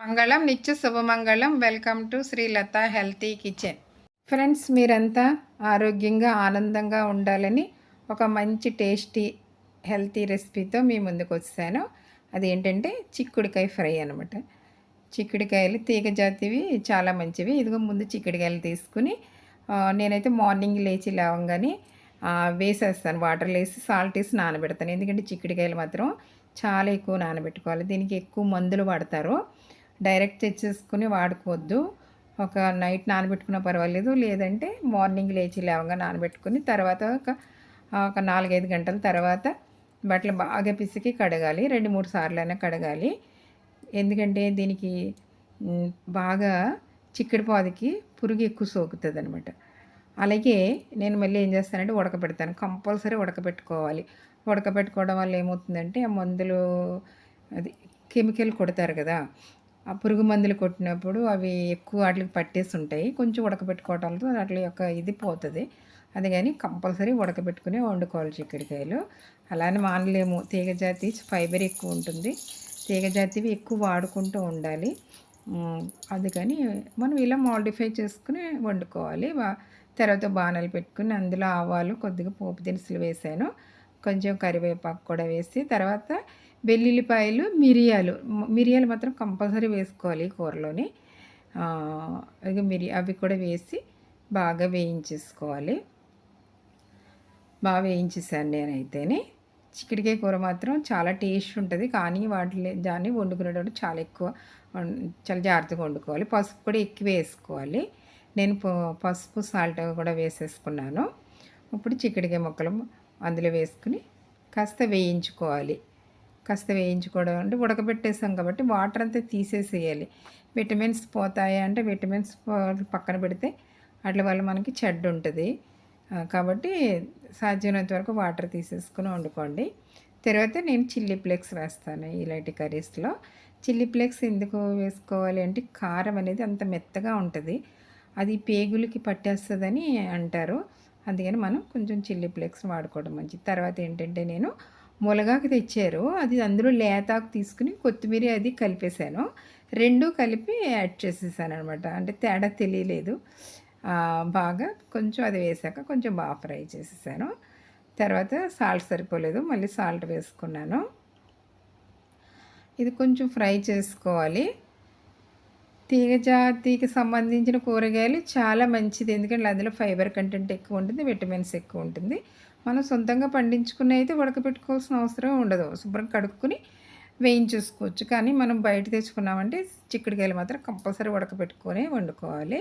మంగళం నిత్య శుభమంగళం. Welcome to Srilatha healthy kitchen. Friends మీరంతా ఆరోగ్యంగా ఆనందంగా ఉండాలని ఒక మంచి టేస్టీ హెల్తీ రెసిపీతో మీ ముందుకు వచ్చాను. అదేంటంటే చిక్కుడుకాయ ఫ్రై అనమాట చిక్కుడుకాయలు తీగ జాతివి చాలా మంచివి. ఇదిగో ముందు చిక్కుడుకాయలు తీసుకుని నేనైతే మార్నింగ్ లేచి లేవగానే వేసేస్తాను. వాటర్లో వేసి సాల్ట్ వేసి నానబెడతాను. ఎందుకంటే చిక్కుడుకాయలు మాత్రం చాలా ఎక్కువ నానబెట్టుకోవాలి. దీనికి ఎక్కువ మందులు వాడతారు. డైరెక్ట్ తెచ్చేసుకుని వాడుకోవద్దు. ఒక నైట్ నానబెట్టుకున్నా పర్వాలేదు. లేదంటే మార్నింగ్ లేచి లేవగా నానబెట్టుకుని తర్వాత ఒక ఒక నాలుగైదు గంటల తర్వాత బట్టలు బాగా పిసికి కడగాలి. రెండు మూడు సార్లు అయినా కడగాలి. ఎందుకంటే దీనికి బాగా చిక్కడిపాదికి పురుగు ఎక్కువ సోకుతుంది అనమాట అలాగే నేను మళ్ళీ ఏం చేస్తానంటే ఉడకబెడతాను. కంపల్సరీ ఉడకబెట్టుకోవాలి. ఉడకబెట్టుకోవడం వల్ల ఏమవుతుందంటే ఆ మందులు అది కెమికల్ కొడతారు కదా ఆ పురుగు మందులు కొట్టినప్పుడు అవి ఎక్కువ వాటికి పట్టేసి ఉంటాయి కొంచెం ఉడకబెట్టుకోవటాలతో వాటి యొక్క ఇది పోతుంది. అది కానీ కంపల్సరీ ఉడకబెట్టుకునే వండుకోవాలి చిక్కడికాయలు. అలానే మానలేము తీగజాతి ఫైబర్ ఎక్కువ ఉంటుంది. తీగజాతివి ఎక్కువ వాడుకుంటూ ఉండాలి. అది కానీ మనం ఇలా మాడిఫై చేసుకుని వండుకోవాలి. తర్వాత బాణాలు పెట్టుకుని అందులో ఆవాలు కొద్దిగా పోపు దినుసులు వేసాను. కొంచెం కరివేపాకు కూడా వేసి తర్వాత వెల్లుల్లిపాయలు మిరియాలు. మిరియాలు మాత్రం కంపల్సరీ వేసుకోవాలి కూరలోని. ఆ, మిరి అవి కూడా వేసి బాగా వేయించేసుకోవాలి. బాగా వేయించేసాను నేనైతేనే. చిక్కడికాయ కూర మాత్రం చాలా టేస్ట్ ఉంటుంది కానీ వాటిని దాన్ని వండుకునేటప్పుడు చాలా ఎక్కువ చాలా జాగ్రత్తగా వండుకోవాలి. పసుపు కూడా ఎక్కువ వేసుకోవాలి. నేను ప- పసుపు సాల్ట్ కూడా వేసేసుకున్నాను. ఇప్పుడు చిక్కడికాయ ముక్కలు అందులో వేసుకుని కాస్త వేయించుకోవాలి. కాస్త వేయించుకోవడం అంటే ఉడకబెట్టేసాం కాబట్టి వాటర్ అంతా తీసేసేయాలి. విటమిన్స్ పోతాయా అంటే విటమిన్స్ పక్కన పెడితే అట్ల వల్ల మనకి చెడ్డ ఉంటుంది. కాబట్టి సాధ్యమైనంత వరకు వాటర్ తీసేసుకుని వండుకోండి. తర్వాత నేను చిల్లీ ఫ్లేక్స్ వేస్తాను ఇలాంటి కర్రీస్లో. చిల్లీ ఫ్లేక్స్ ఎందుకు వేసుకోవాలి అంటే కారం అనేది అంత మెత్తగా ఉంటుంది. అది పేగులకి పట్టేస్తుందని అంటారు. అందుకని మనం కొంచెం చిల్లీ ఫ్లేక్స్ వాడుకోవడం మంచిది. తర్వాత ఏంటంటే నేను ములగాకు తెచ్చారు. అది అందులో లేతాకు తీసుకుని కొత్తిమీర అది కలిపేశాను. రెండు కలిపి యాడ్ చేసేసాను అనమాట అంటే తేడా తెలియలేదు. బాగా కొంచెం అది వేసాక కొంచెం బాగా ఫ్రై చేసేసాను. తర్వాత సాల్ట్ సరిపోలేదు. మళ్ళీ సాల్ట్ వేసుకున్నాను. ఇది కొంచెం ఫ్రై చేసుకోవాలి. తీగ జాతికి సంబంధించిన కూరగాయలు చాలా మంచిది. ఎందుకంటే అందులో ఫైబర్ కంటెంట్ ఎక్కువ ఉంటుంది విటమిన్స్ ఎక్కువ ఉంటుంది. మనం సొంతంగా పండించుకుని అయితే ఉడకపెట్టుకోవాల్సిన అవసరం ఉండదు. శుభ్రం కడుక్కుని వేయించేసుకోవచ్చు కానీ మనం బయట తెచ్చుకున్నామంటే చిక్కుడుకాయలు మాత్రం కంపల్సరీ ఉడకపెట్టుకొని వండుకోవాలి.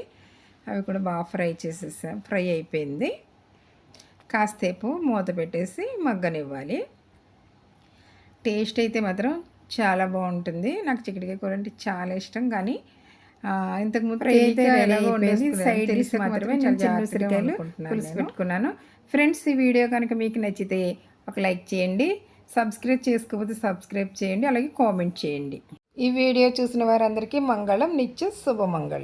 అవి కూడా బాగా ఫ్రై చేసేసా ఫ్రై అయిపోయింది. కాసేపు మూత పెట్టేసి మగ్గనివ్వాలి. టేస్ట్ అయితే మాత్రం చాలా బాగుంటుంది. నాకు చిక్కుడుకాయ కూర అంటే చాలా ఇష్టం. కానీ ఇంతకుముందు అయితే ఎలాగో ఉండేది సైడ్ డిష్ మాత్రమే నేను చిన్న ఉసిరికాయలు పులుసు పెట్టుకున్నాను. ఫ్రెండ్స్ ఈ వీడియో కనుక మీకు నచ్చితే ఒక లైక్ చేయండి. సబ్స్క్రైబ్ చేసుకోకపోతే సబ్స్క్రైబ్ చేయండి. అలాగే కామెంట్ చేయండి. ఈ వీడియో చూసిన వారందరికీ మంగళం నిత్య శుభమంగళం.